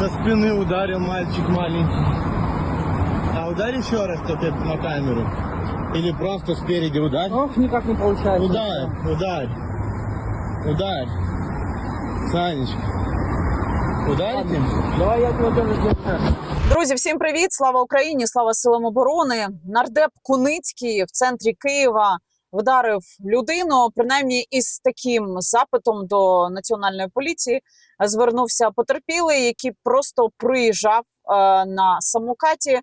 Со спины ударил мальчик маленький. А ударь еще раз теперь на камеру. Или просто спереди ударь. Ох, никак не получается. Ударь, ударь. Ударь. Санечка. Ударите? Давай я тебя тоже сделаю. Друзі, всім привіт! Слава Україні! Слава силам оборони! Нардеп Куницький в центрі Києва вдарив людину. Принаймні, із таким запитом до національної поліції звернувся потерпілий, який просто приїжджав е, на самокаті е,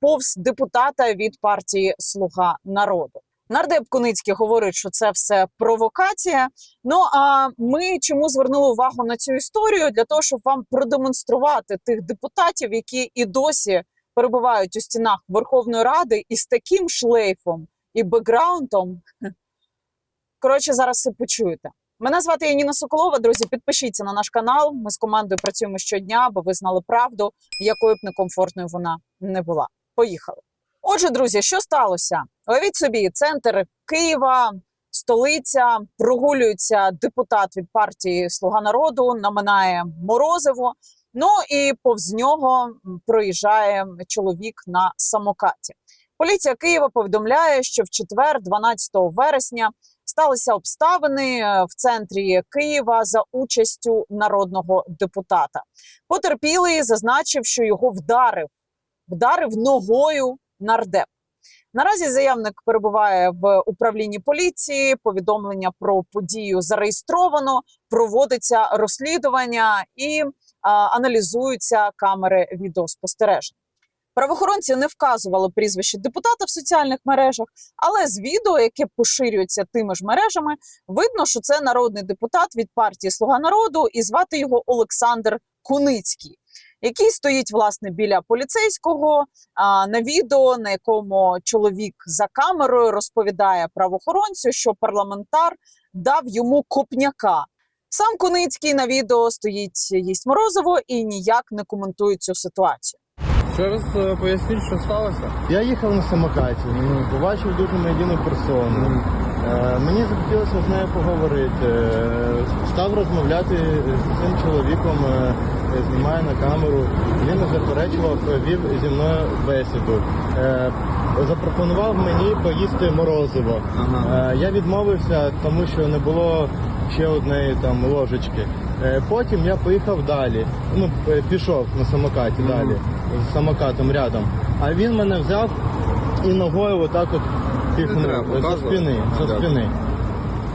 повз депутата від партії Слуга народу. Нардеп Куницький говорить, що це все провокація. Ну а ми чому звернули увагу на цю історію? Для того, щоб вам продемонструвати тих депутатів, які і досі перебувають у стінах Верховної Ради із таким шлейфом і бекграундом. Коротше, зараз все почуєте. Мене звати Яніна Соколова. Друзі, підпишіться на наш канал. Ми з командою працюємо щодня, аби ви знали правду, якою б некомфортною вона не була. Поїхали. Отже, друзі, що сталося? Уявіть собі, центр Києва, столиця, прогулюється депутат від партії Слуга народу, наминає Морозиво. Ну і повз нього проїжджає чоловік на самокаті. Поліція Києва повідомляє, що в четвер, 12 вересня, сталися обставини е, в центрі Києва за участю народного депутата. Потерпілий зазначив, що його вдарив, вдарив ногою нардеп. Наразі заявник перебуває в управлінні поліції. Повідомлення про подію зареєстровано, проводиться розслідування і а, аналізуються камери відеоспостереження. Правоохоронці не вказували прізвище депутата в соціальних мережах, але з відео, яке поширюється тими ж мережами, видно, що це народний депутат від партії Слуга народу, і звати його Олександр Куницький, який стоїть власне біля поліцейського а, на відео, на якому чоловік за камерою розповідає правоохоронцю, що парламентар дав йому копняка. Сам Куницький на відео стоїть їсть морозиво і ніяк не коментує цю ситуацію. Ще раз поясніть, що сталося. Я їхав на самокаті, ну, побачив дуже медійну персону. Е, мені захотілося з нею поговорити. Став розмовляти з цим чоловіком, е, знімаю на камеру. Він не заперечував, вів зі мною бесіду. Е, Запропонував мені поїсти морозиво. Ага. Я відмовився, тому що не було ще однієї там ложечки. Е, Потім я поїхав далі. Ну, пішов на самокаті Мгм. далі, з самокатом рядом. А він мене взяв і ногою отак от піхнув показувати. спини. Дякую. спини.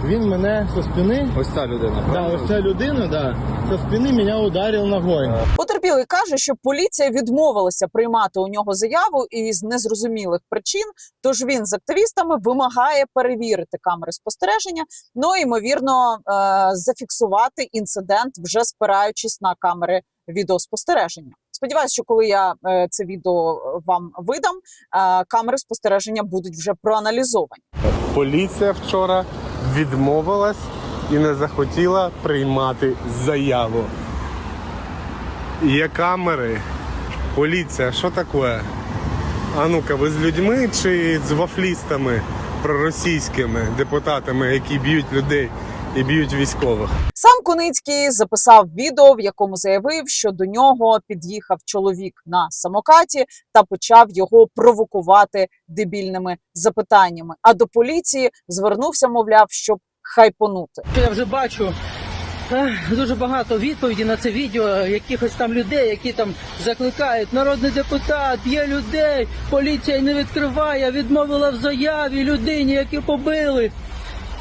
Він мене зі спини, Ось ця людина, да, правильно? ось ця людина, да, зі спини мене ударив ногою. Потерпілий каже, що поліція відмовилася приймати у нього заяву із незрозумілих причин. Тож він з активістами вимагає перевірити камери спостереження. Ну і ймовірно е, зафіксувати інцидент, вже спираючись на камери відеоспостереження. Сподіваюсь, що коли я е, це відео вам видам, е, камери спостереження будуть вже проаналізовані. Поліція вчора відмовилась і не захотіла приймати заяву. Є камери. Поліція, що таке? А ну-ка, ви з людьми чи з вафлістами проросійськими депутатами, які б'ють людей і б'ють військових? Сам Куницький записав відео, в якому заявив, що до нього під'їхав чоловік на самокаті та почав його провокувати дебільними запитаннями. А до поліції звернувся, мовляв, щоб хайпонути. Я вже бачу дуже багато відповідей на це відео якихось там людей, які там закликають народний депутат, б'є людей, поліція не відкриває, відмовила в заяві людині, які побили.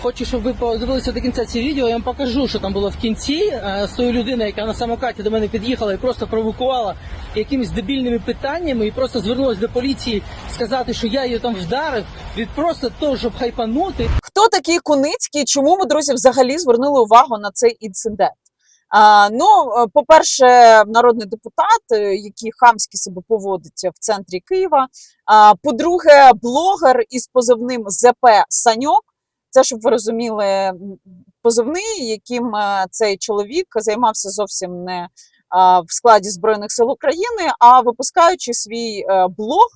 Хочу, щоб ви подивилися до кінця ці відео. Я вам покажу, що там було в кінці е, з тою людиною, яка на самокаті до мене під'їхала і просто провокувала якимись дебільними питаннями, і просто звернулася до поліції сказати, що я її там вдарив від просто того, щоб хайпанути. Хто такий Куницький? Чому ми, друзі, взагалі звернули увагу на цей інцидент? А, ну, е, по-перше, народний депутат, е, який хамськи себе поводить в центрі Києва. А, по-друге, блогер із позивним ЗП Саньок. Це щоб ви розуміли позивний, яким е, цей чоловік займався зовсім не в складі Збройних сил України, а випускаючи свій е, блог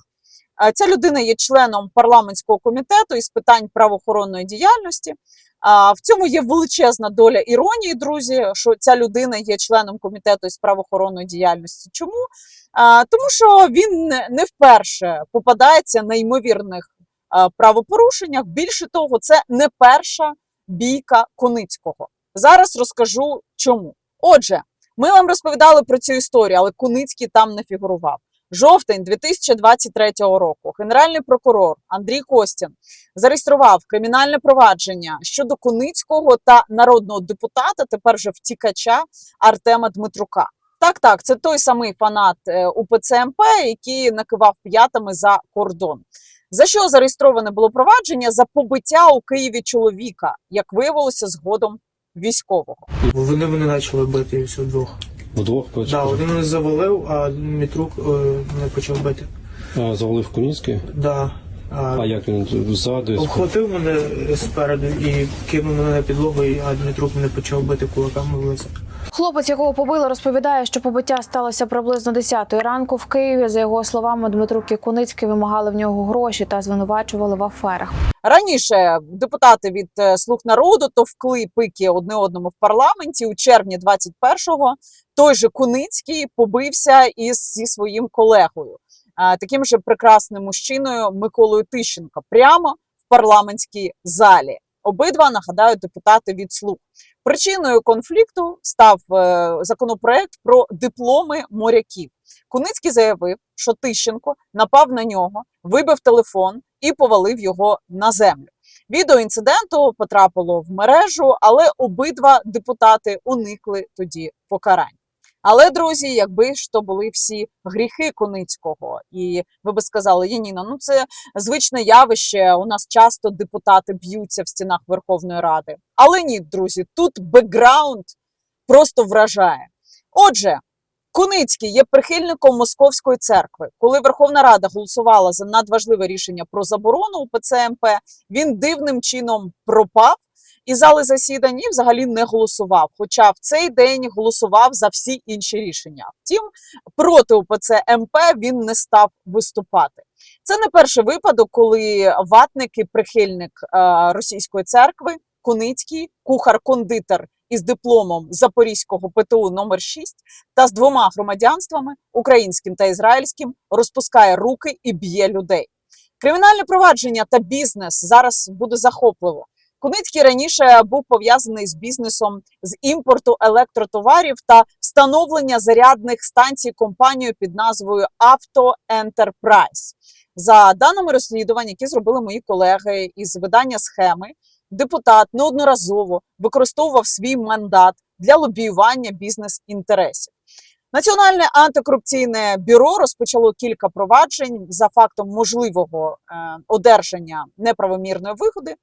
Е, Ця людина є членом парламентського комітету із питань правоохоронної діяльності. В цьому є величезна доля іронії, друзі, що ця людина є членом комітету із правоохоронної діяльності. Чому? Тому що він не- вперше попадається на ймовірних правопорушеннях. Більше того, це не перша бійка Куницького. Зараз розкажу чому. Отже, ми вам розповідали про цю історію, але Куницький там не фігурував. Жовтень 2023 року генеральний прокурор Андрій Костін зареєстрував кримінальне провадження щодо Куницького та народного депутата, тепер вже втікача Артема Дмитрука. Так, так, це той самий фанат е, УПЦ МП, який накивав п'ятами за кордон. За що зареєстроване було провадження за побиття у Києві чоловіка, як виявилося згодом військового. Вони мене почали бити всі вдвох. Вдвох Да, почали. один мене завалив, а Мітрук е, мене почав бити. А, завалив Куніцький. Да. А, А як він ззаду? обхватив мене спереду і кинув мене на підлогу, а Дмитрук мене почав бити кулаками в лице. Хлопець, якого побили, розповідає, що побиття сталося приблизно 10-ї ранку в Києві. За його словами, Дмитрук і Куницький вимагали в нього гроші та звинувачували в аферах. Раніше депутати від е, слуг народу товкли пики одне одному в парламенті у червні 21-го. Той же Куницький побився із зі своїм колегою, таким же прекрасним мужчиною Миколою Тищенко, прямо в парламентській залі. Обидва нагадаю депутати від слуг. Причиною конфлікту став е, законопроект про дипломи моряків. Куницький заявив, що Тищенко напав на нього, вибив телефон і повалив його на землю. Відео інциденту потрапило в мережу, але обидва депутати уникли тоді покарань. Але, друзі, якби ж то були всі гріхи Куницького, і ви би сказали, Яніна, ну це звичне явище. У нас часто депутати б'ються в стінах Верховної Ради. Але ні, друзі, тут бекграунд просто вражає. Отже, Куницький є прихильником Московської церкви. Коли Верховна Рада голосувала за надважливе рішення про заборону УПЦ МП, він дивним чином пропав із зали засідань і взагалі не голосував. Хоча в цей день голосував за всі інші рішення. Втім, проти УПЦ МП він не став виступати. Це не перший випадок, коли ватник і прихильник е, російської церкви Куницький, кухар-кондитер із дипломом Запорізького ПТУ номер 6 та з двома громадянствами українським та ізраїльським розпускає руки і б'є людей. Кримінальне провадження та бізнес зараз буде захопливо. Куницький раніше був пов'язаний з бізнесом з імпорту електротоварів та встановлення зарядних станцій компанією під назвою Авто Enterprise. За даними розслідувань, які зробили мої колеги із видання схеми, депутат неодноразово використовував свій мандат для лобіювання бізнес-інтересів. Національне антикорупційне бюро розпочало кілька проваджень за фактом можливого е, одержання неправомірної вигоди,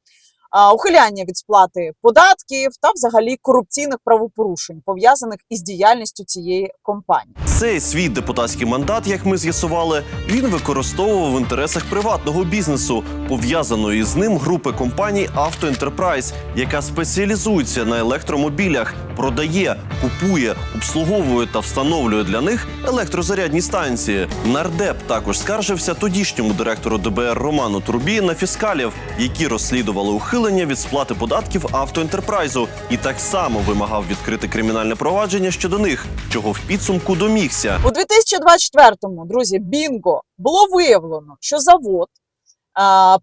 ухиляння від сплати податків та взагалі корупційних правопорушень, пов'язаних із діяльністю цієї компанії. Цей свій депутатський мандат, як ми з'ясували, він використовував в інтересах приватного бізнесу, пов'язаної з ним групи компаній Авто Enterprise, яка спеціалізується на електромобілях, продає, купує, обслуговує та встановлює для них електрозарядні станції. Нардеп також скаржився тодішньому директору ДБР Роману Трубі на фіскалів, які розслідували ухилення від сплати податків Авто Ентерпрайзу, і так само вимагав відкрити кримінальне провадження щодо них, чого в підсумку домігся. У 2024-му, друзі, бінго було виявлено, що завод,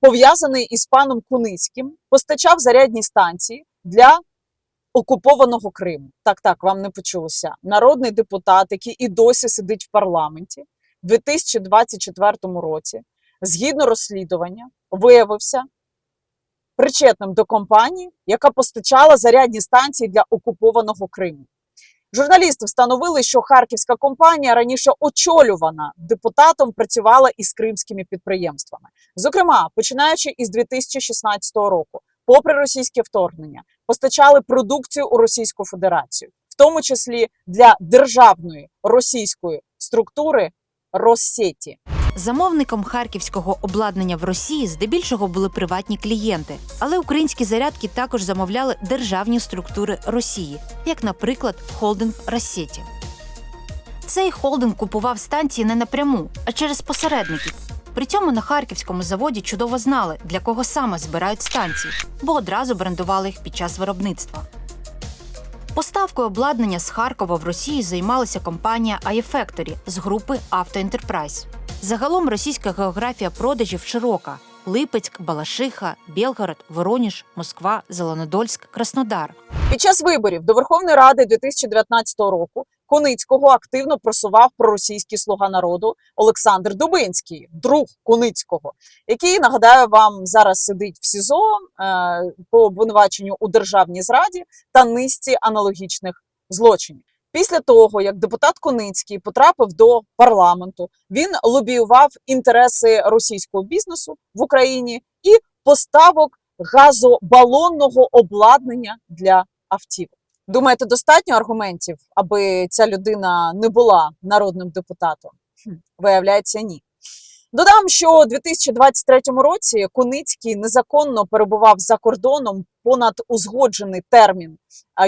пов'язаний із паном Куницьким, постачав зарядні станції для окупованого Криму. Так, так, вам не почулося. Народний депутат, який і досі сидить в парламенті, в 2024 році, згідно розслідування, виявився причетним до компанії, яка постачала зарядні станції для окупованого Криму. Журналісти встановили, що харківська компанія раніше очолювана депутатом працювала із кримськими підприємствами. Зокрема, починаючи із 2016 року, попри російське вторгнення, постачали продукцію у Російську Федерацію, в тому числі для державної російської структури Россеті. Замовником харківського обладнання в Росії здебільшого були приватні клієнти, але українські зарядки також замовляли державні структури Росії, як, наприклад, холдинг Рассеті. Цей холдинг купував станції не напряму, а через посередників. При цьому на харківському заводі чудово знали, для кого саме збирають станції, бо одразу брендували їх під час виробництва. Поставкою обладнання з Харкова в Росії займалася компанія iFactory з групи Auto. Загалом російська географія продажів широка: Липецьк, Балашиха, Білгород, Вороніж, Москва, Зеленодольськ, Краснодар. Під час виборів до Верховної Ради 2019 року Куницького активно просував проросійський слуга народу Олександр Дубинський, друг Куницького, який нагадаю вам зараз сидить в СІЗО е, по обвинуваченню у державній зраді та низці аналогічних злочинів. Після того, як депутат Коницький потрапив до парламенту, він лобіював інтереси російського бізнесу в Україні і поставок газобалонного обладнання для автівок. Думаєте, достатньо аргументів, аби ця людина не була народним депутатом? Хм, Виявляється, ні. Додам, що у 2023 році Куницький незаконно перебував за кордоном понад узгоджений термін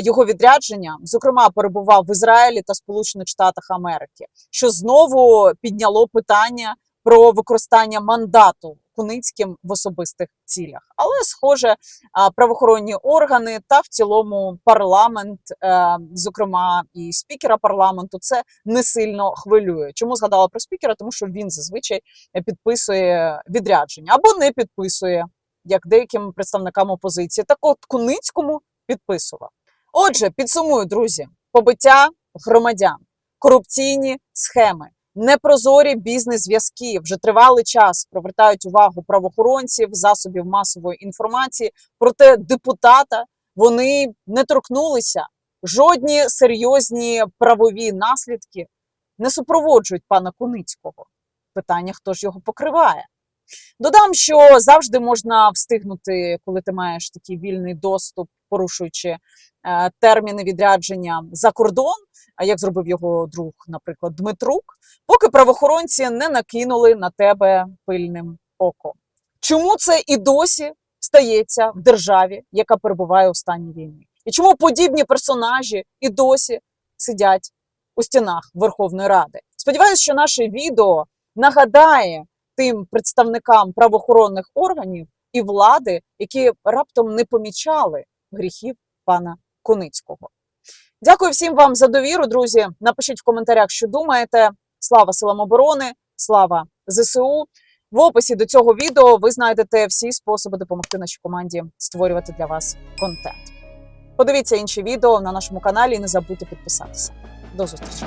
його відрядження, зокрема, перебував в Ізраїлі та Сполучених Штатах Америки, що знову підняло питання про використання мандату Куницьким в особистих цілях. Але, схоже, а, правоохоронні органи та в цілому парламент, е, зокрема і спікера парламенту, це не сильно хвилює. Чому згадала про спікера? Тому що він зазвичай е, підписує відрядження або не підписує, як деяким представникам опозиції. Так от Куницькому підписував. Отже, підсумую, друзі, побиття громадян, корупційні схеми, непрозорі бізнес-зв'язки вже тривалий час привертають увагу правоохоронців, засобів масової інформації. Проте депутата вони не торкнулися. Жодні серйозні правові наслідки не супроводжують пана Куницького. Питання, хто ж його покриває. Додам, що завжди можна встигнути, коли ти маєш такий вільний доступ, порушуючи е, терміни відрядження за кордон, а як зробив його друг, наприклад, Дмитрук, поки правоохоронці не накинули на тебе пильним оком. Чому це і досі стається в державі, яка перебуває у стані війни? І чому подібні персонажі і досі сидять у стінах Верховної Ради? Сподіваюся, що наше відео нагадає тим представникам правоохоронних органів і влади, які раптом не помічали гріхів пана Коницького. Дякую всім вам за довіру, друзі. Напишіть в коментарях, що думаєте. Слава силам оборони, слава ЗСУ. В описі до цього відео ви знайдете всі способи допомогти нашій команді створювати для вас контент. Подивіться інші відео на нашому каналі і не забудьте підписатися. До зустрічі!